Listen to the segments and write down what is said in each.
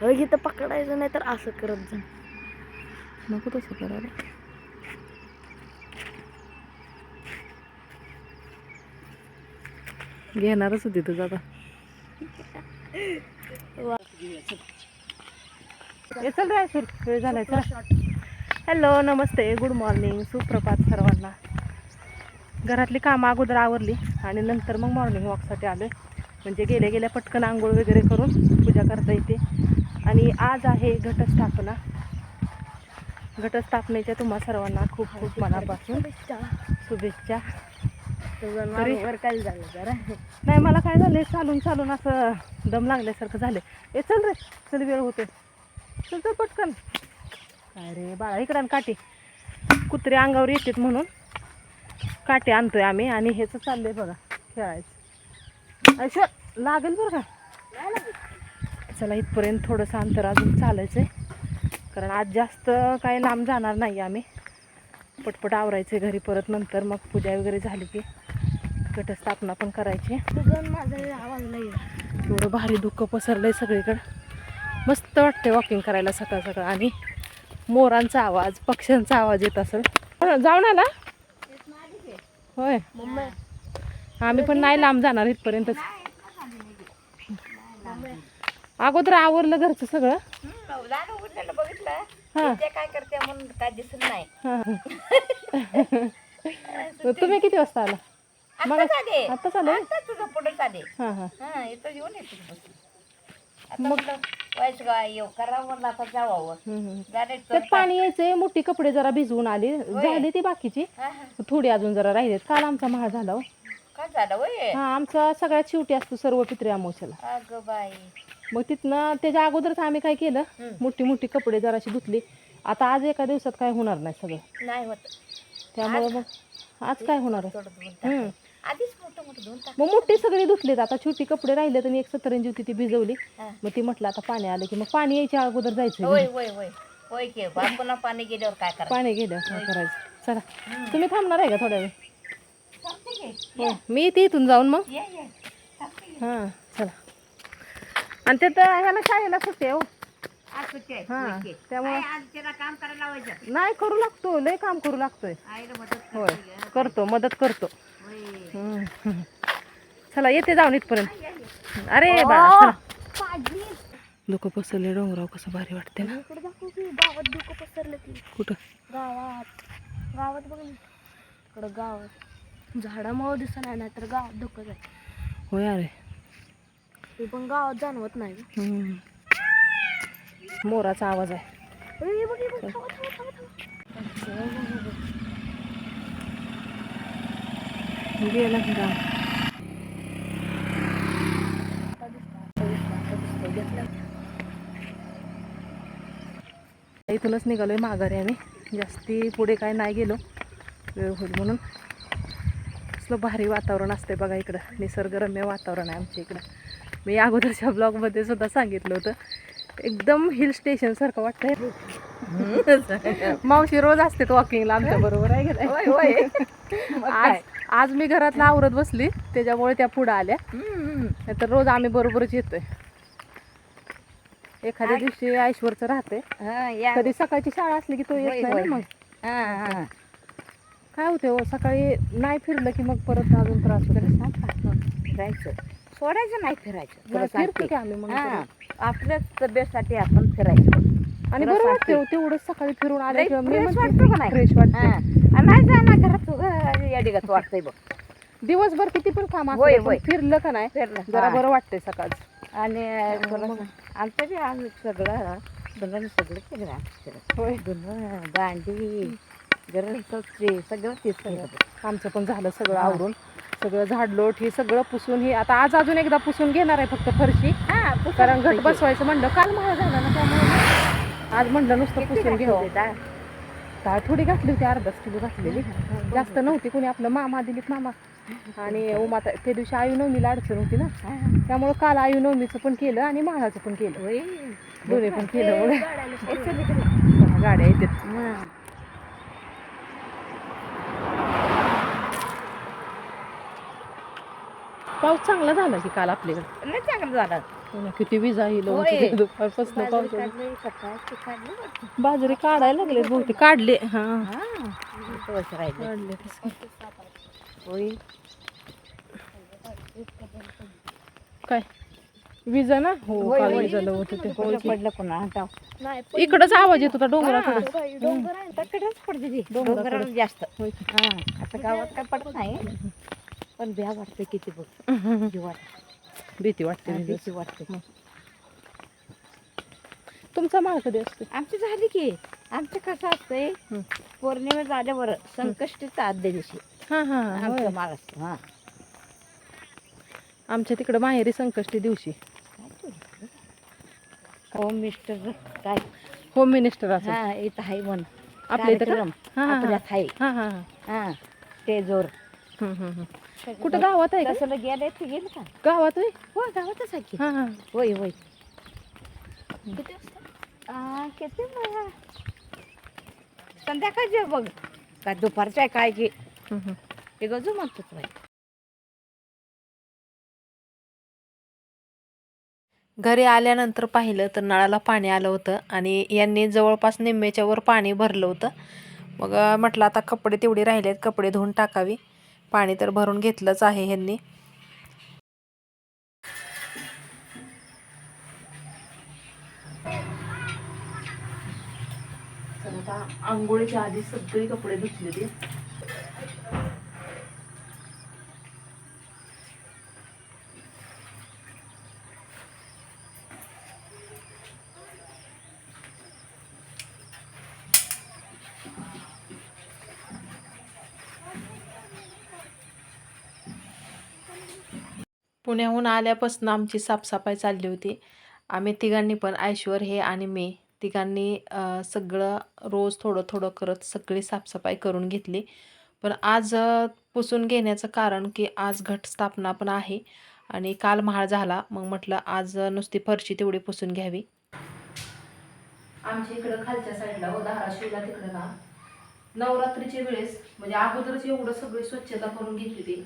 हो इथं पकडायचं नाही तर असं करत जा. नको तसं करायला. घेणारच होती तुझं आता हे चल राय सुर वेळ झालाय चला. हॅलो नमस्ते गुड मॉर्निंग सुप्रभात सर्वांना. घरातली कामं अगोदर आवरली आणि नंतर मग मॉर्निंग वॉकसाठी आले म्हणजे गेल्या गेल्या पटकन आंघोळ वगैरे करून पूजा करता येते. आणि आज आहे घटस्थापना. घटस्थापनेच्या तुम्हा सर्वांना खूप खूप मनापासून शुभेच्छा. काय झालं जरा? नाही मला काय झालंय? चालून चालून असं दम लागल्यासारखं झालंय. ए चल रे चल वेळ होते चल चल पटकन. काय रे बाळा इकडं काठी. कुत्रे अंगावर येतात म्हणून. काठी आणतोय आम्ही आणि ह्याचं चाललंय बघा खेळायचं. ऐश्वर! लागेल बरं का? चला इथपर्यंत थोडंसं अंतर अजून चालायचं आहे कारण आज जास्त काय लांब जाणार नाही आम्ही. पटपट आवरायचे घरी परत नंतर मग पूजा वगैरे झाली की घटस्थापना पण करायची. माझा आवाज नाही एवढं भारी दुःख पसरलंय सगळीकडं. मस्त वाटते वॉकिंग करायला सकाळ सकाळ. आणि मोरांचा आवाज पक्ष्यांचा आवाज येत असेल. हो, जाऊन आला होय. आम्ही पण नाही लांब जाणार इथपर्यंतच. अगोदर आवरलं घरचं सगळं. लहान उघडलेलं बघितलं. हां. काय करते म्हणून काय दिसत नाही. हां. तुम्ही किती वाजता आला? मग आत्ताच आले? आता तुझं पुढे हां हां. हा इथं येऊन येतो बस आता म्हटलं वाईच गाय येऊ करा म्हणलं आता जावावं. हम्म, हम्म. गाडीत त्यात पाणी यायचंय मोठी कपडे जरा भिजवून आली. झाली ती बाकीची. हा, हा. थोडी अजून जरा राहिलेत. काल आमचा महाळ झाला हो. काय झालं वय हा आमचा सगळ्यात शेवटी असतो सर्व पित्रे अमावस्याला अगं बाई. मग तिथनं त्याच्या अगोदरच आम्ही काय केलं. मोठी मोठी कपडे जराशी धुतली. आता आज एका दिवसात काय होणार नाही सगळं. नाही होत. त्यामुळे मग आज काय होणार आहे? थोडं धुवून हम्म. टाक. आधीच मोठं मोठं धुवून टाक. मग मोठी सगळी धुतलीत. आता छोटी कपडे राहिले तर एक सतरंजी होती ती भिजवली. हा. मग ती म्हटलं आता पाणी आलं की मग पाणी यायच्या अगोदर जायचं होय होय होय. होय की पाणी गेल्यावर काय करायचं? पाणी गेलं काय करायचं? चला. तुम्ही थांबणार आहे का थोड्या वेळ? की. हो. मी येते इथून जाऊन मग? ये ये. चालतंय की. हां चला. आणि ते तर ह्याला शाळेला सुट्टी आहे हो. सुट्टी. हा. त्यामुळं- काय आज त्याला काम करायला लावायचं. नाही करू लागतो. लय काम करू लागतोय. आईला मदत होय. करते मदत करतो. होय. हम्म. चला येते जाऊन इथपर्यंत. अरे चला. लोक पसरले डोंगराव कसं भारी वाटते ना. इकडे दाखव की गावात दुःख पसरलं कुठं? गावात. गावात बघ ना. इकडं गावात. झाडामुळं दिसत नाही नाहीतर गावात धोकं आहे होय अरे. ते पण गावात जाणवत नाही. हम्म. मोराचा आवाज आहे ए, हे बघ, हे बघ, थांबा, थांबा, थांबा, थांबा. गेला की राम. आता दिसतं, आता दिसतं, आता दिसतं. घेतलं. इथूनच निघालोय माघारी आम्ही जास्ती पुढे काय नाही गेलो वेळ होईल म्हणून कसलं भारी वातावरण असते बघा इकडं निसर्गरम्य वातावरण आहे आमच्या इकडं मी अगोदरच्या ब्लॉगमध्ये सुद्धा सांगितलं होतं. एकदम हिल स्टेशन सारखं वाटतंय. मावशी रोज असते वॉकिंगला आमच्या बरोबर आहे आज? आज मी घरातला आवरत बसली त्याच्यामुळे त्या पुढं आल्या. नाहीतर रोज आम्ही बरोबरच येतोय. एखाद्या दिवशी ऐश्वरचं राहते. कधी सकाळची शाळा असली की तो येत नाही मग. काय होते हो सकाळी नाही फिरलं की मग परत अजून त्रास होतो सांग फिरायचं सोडायचं नाही फिरायचं तुला सांगते. की आम्ही मग हा. आपल्याच तब्येतसाठी आपण फिरायचं आणि तुला बरं सांगते. वाटते हो, तेवढंच सकाळी फिरून आले लई किंवा मी fresh म्हणते वाटतं का नाही? फ्रेश वाटते हा. आणि नाही जाणार घरात याडीगत वाटतंय बघ दिवसभर किती पण काम होय, होय. फिरलं का नाही फिरलं. जरा हा. बरं वाटतंय सकाळ आणि तुला मग. सांग, आमचं बी आम्ही सगळं धुणं सगळं केलं आमचं. होय धुणं भांडी गरज सगळं सगळं केलं बघ. आमचं पण झालं सगळं हा. आवरून सगळं झाडलोट हे सगळं पुसून हे आता आज अजून एकदा पुसून घेणार आहे फक्त फरशी. हा, कारण घट. बसवायचं म्हणलं काल मला झालं ना त्यामुळे आज म्हणलं नुसतं पुसून डाळ? डाळ थोडी घातली होती अर्धाच किलो घातलेली. जास्त नव्हती कोणी आपलं मामा दिलीत मामा. आणि उमाता त्या दिवशी आयु नवमीला अडचण होती ना. त्यामुळे काल आयु नवमीचं पण केलं आणि माळाचं पण केलं. दोन्ही पण केलं गाड्या येतात हा. पाऊस चांगला झाला की काल आपल्याकडे नाही चांगलं झालं ना, किती विजा ही होय. दुपारपासून बाजरी पाऊस काढली, सकाळची काढली वाटतं. बाजरी काढायला लागले बहुतेक काढले हा हा, राहिले. काढले. होय. काय विजा ना हो होय, काल होय. विजालं होतं ते पडलं. इकडंच आवाज येत होता डोंगराकडे हा, डोंगर आहे, त्याकडेच पडते ती. डोंगराकडे. डोंगरावर जास्त होय की. हा आता गावात काय पडत नाही पण भ्या वाटते किती बघ. भीती वाटते. भीती वाटते तुमचा माळ कधी असते? आमची झाली की. आमचं कसं असतंय. पौर्णिमा झाल्यावर संकष्टीचा आदल्या दिवशी हा हा आमचा. माळ असतो हा. आमच्या तिकडं माहेरी संकष्टी दिवशी. हो मिस्टर काय? होम मिनिस्टर हा इथं आहे म्हण. आपल्या इथं हा, हा, हा. आपल्यात आहे. हा हा हा. हा ते जोर. कुठं गावात आहे का? तसं गेले ते गेलं का? गावात होय? हो गावातच आहे की. हा हा. होय होय. किती वाजता? किती वेळा? संध्याकाळचे बघ. काय दुपारचं आहे काय की? हम्म, हम्म. हे गजू म्हणतो बाई. घरी आल्यानंतर पाहिलं तर नळाला पाणी आलं होतं आणि यांनी जवळपास निम्मेच्या वर पाणी भरलं होतं. मग अं, म्हटलं आता कपडे तेवढे राहिले आहेत कपडे धुवून टाकावी. पाणी तर भरून घेतलंच आहे ह्यांनी. आता आंघोळीच्या आधी सगळे कपडे धुतले ते पुण्याहून आल्यापासून आमची साफसफाई चालली होती. आम्ही तिघांनी पण ऐश्वर हे आणि मी तिघांनी सगळं रोज थोडं थोडं करत सगळी साफसफाई करून घेतली. पण आज पुसून घेण्याचं कारण की आज घटस्थापना पण आहे आणि काल महाळ झाला. मग म्हटलं आज नुसती फरशी तेवढी पुसून घ्यावी. आमच्या इकडं खालच्या साईडला हो धाराशिवला तिकडं ना नवरात्रीच्या वेळेस म्हणजे अगोदरच एवढं सगळी स्वच्छता करून घेतली होती.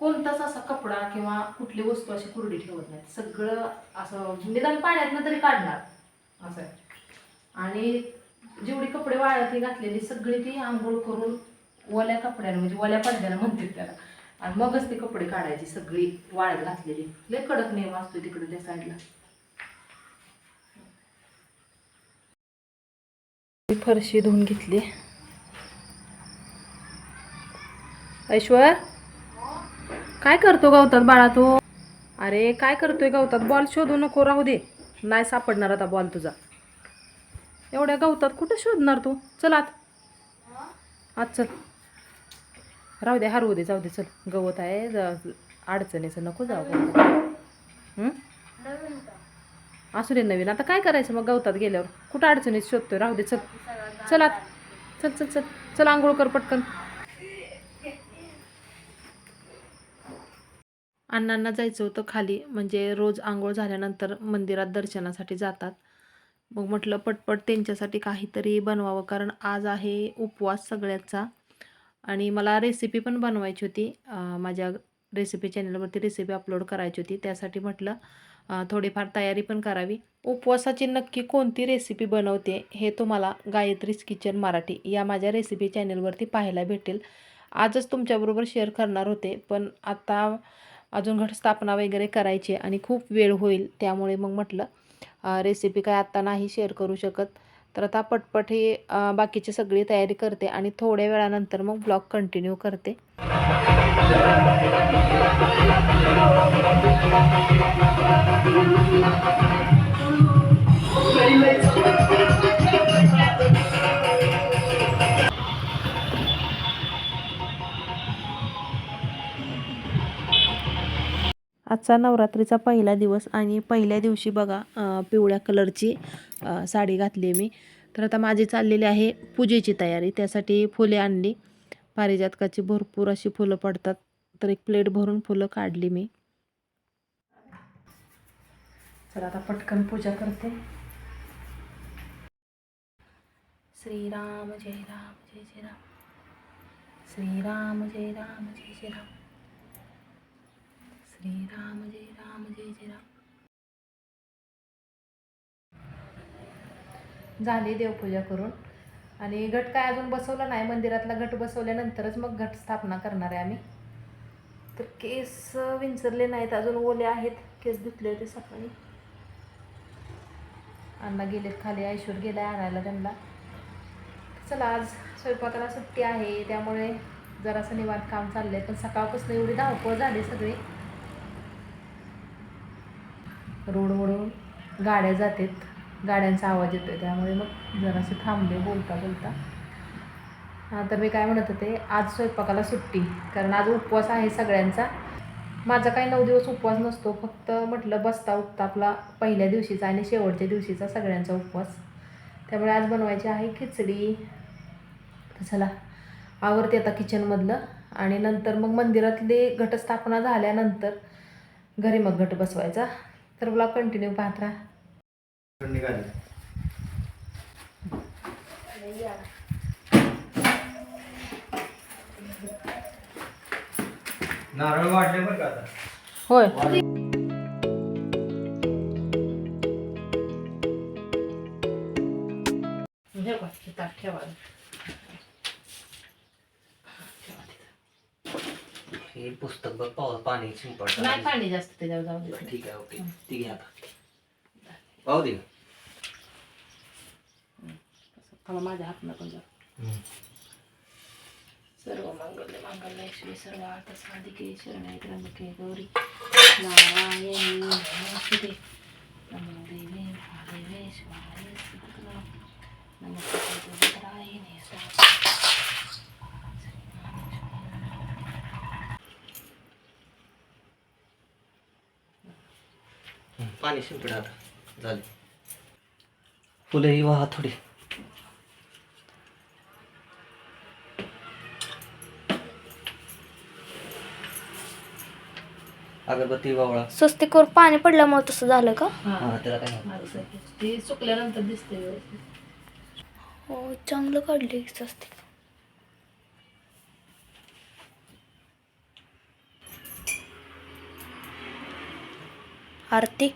कोणताच असा कपडा किंवा कुठली वस्तू अशी कुरडी ठेवत नाही सगळं असं निदान पाण्यातनं तरी काढणार. असं आणि जेवढी कपडे वाळ्यातली घातलेली सगळी ती आंघोळ करून ओल्या कपड्यानं म्हणजे ओल्या पडद्यानं म्हणतात त्याला. आणि मगच ते कपडे काढायची सगळी वाळत घातलेली. लय कडक नियम असतो तिकडे त्या साईडला. फरशी धुवून घेतली. ऐश्वर काय करतो गवतात बाळा तू? अरे काय करतोय गवतात? बॉल शोधू नको राहू दे. नाही सापडणार आता बॉल तुझा. एवढ्या गवतात कुठं शोधणार तू? चल आत. आत चल. राहू दे हरवू दे जाऊ दे चल. गवत आहे अडचणीचं नको जाऊ. हं? असू दे नवीन. आता काय करायचं मग गवतात गेल्यावर? कुठं अडचणीत शोधतोय? राहू दे चल. चल आत. चल चल चल. चल आंघोळ कर पटकन. अण्णांना जायचं होतं खाली. म्हणजे रोज आंघोळ झाल्यानंतर मंदिरात दर्शनासाठी जातात. मग म्हटलं पटपट त्यांच्यासाठी काहीतरी बनवावं कारण आज आहे उपवास सगळ्याचा. आणि मला रेसिपी पण बनवायची होती. माझ्या रेसिपी चॅनलवरती रेसिपी अपलोड करायची होती. त्यासाठी म्हटलं थोडीफार तयारी पण करावी. उपवासाची नक्की कोणती रेसिपी बनवते हे तुम्हाला गायत्रीज किचन मराठी या माझ्या रेसिपी चॅनलवरती पाहायला भेटेल. आजच तुमच्याबरोबर शेअर करणार होते. पण आता अजून घटस्थापना वगैरे करायची आणि खूप वेळ होईल त्यामुळे मग म्हटलं रेसिपी काय आत्ता नाही शेअर करू शकत. तर आता पटपट ही बाकीची सगळी तयारी करते आणि थोड्या वेळानंतर मग ब्लॉग कंटिन्यू करते. आजचा नवरात्रीचा पहिला दिवस आणि पहिल्या दिवशी बघा पिवळ्या कलरची साडी घातली मी. तर आता माझी चाललेली आहे पूजेची तयारी. त्यासाठी फुले आणली. पारिजातकाची भरपूर अशी फुलं पडतात. तर एक प्लेट भरून फुलं काढली मी. तर आता पटकन पूजा करते. श्रीराम जय राम जय जय राम. श्रीराम जय राम जय जय राम. श्रीराम जय राम जय जय राम. झाली देवपूजा करून. आणि घट काय अजून बसवला नाही मंदिरातला घट बसवल्यानंतरच मग घट स्थापना करणार आहे आम्ही. तर केस विंचरले नाहीत अजून ओले आहेत केस धुतले होते सकाळी. अण्णा गेलेत खाली ऐश्वर गेला आणायला त्यांना. चला आज स्वयंपाकाला सुट्टी आहे त्यामुळे जरासं निवांत काम चाललंय. पण सकाळपासून एवढी धावपळ झाली सगळी. रोडवरून गाड्या जातात. गाड्यांचा आवाज येतो आहे त्यामुळे मग जरासे थांबले बोलता बोलता. हां तर मी काय म्हणत होते आज स्वयंपाकाला सुट्टी कारण आज उपवास आहे सगळ्यांचा. माझा काही नऊ दिवस उपवास नसतो फक्त म्हटलं बसता उठता आपला पहिल्या दिवशीचा आणि शेवटच्या दिवशीचा सगळ्यांचा उपवास. त्यामुळे आज बनवायची आहे खिचडी. चला आवरते आता किचनमधलं आणि नंतर मग मंदिरातली घटस्थापना झाल्यानंतर घरी मग घट बसवायचा. तर ब्लॉग कंटिन्यू पाहत राहा. निघाली. नारळ वाढले बरं का आता? होय. पाणी शिंपडत नाही पाणी जास्त त्याच्यावर जाऊ दे. ठीक आहे ओके. ती घ्या आता. पाहू दे. मला माझ्या हातनं पण जाऊ. सर्व मंगल मंगल श्री सर्व अर्थ साधिके शरणे त्र्यंबके गौरी. नारायणी नमोस्तुते नमो देवे महादेवे शिवाय सुभद्रा पाणी शिंपड आता झाले फुलंही वाहा थोडी. अगरबत्ती वावळा. स्वस्तिकवर पाणी पडल्यामुळे तसं झालं का? हा. त्याला काय नाही. ती सुकल्यानंतर दिसते व्यवस्थित. हो चांगलं काढले स्वस्तिक. आरती.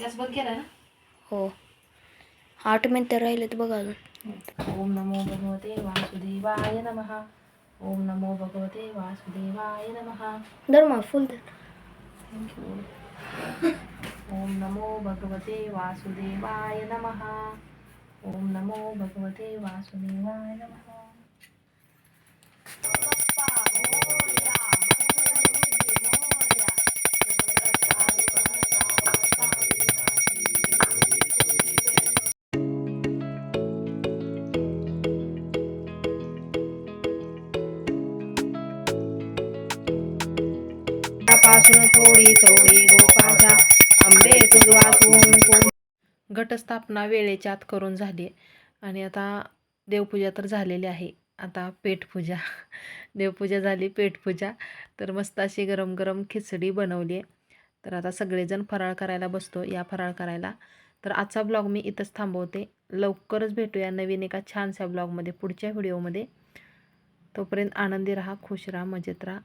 गॅस बंद केला ना? हो. आठ मिनटं राहिलेत बघा अजून. ओम नमो भगवते वासुदेवाय नमः. ओम नमो भगवते वासुदेवाय नमः. दर मग फुल ओम नमो भगवते वासुदेवाय नमः. ओम नमो भगवते वासुदेवाय नमः. पासून थोडी थोडी गोपाशा आंबे तुझ वाचून घटस्थापना वेळेच्या आत करून झाली. आणि आता देवपूजा तर झालेली आहे. आता पेटपूजा. देवपूजा झाली पेटपूजा. तर मस्त अशी गरम गरम खिचडी बनवली आहे तर आता सगळेजण फराळ करायला बसतो या फराळ करायला. तर आजचा ब्लॉग मी इथंच थांबवते. लवकरच भेटूया नवीन एका छानशा ब्लॉगमध्ये पुढच्या व्हिडिओमध्ये. तोपर्यंत आनंदी राहा खुश राहा मजेत राहा.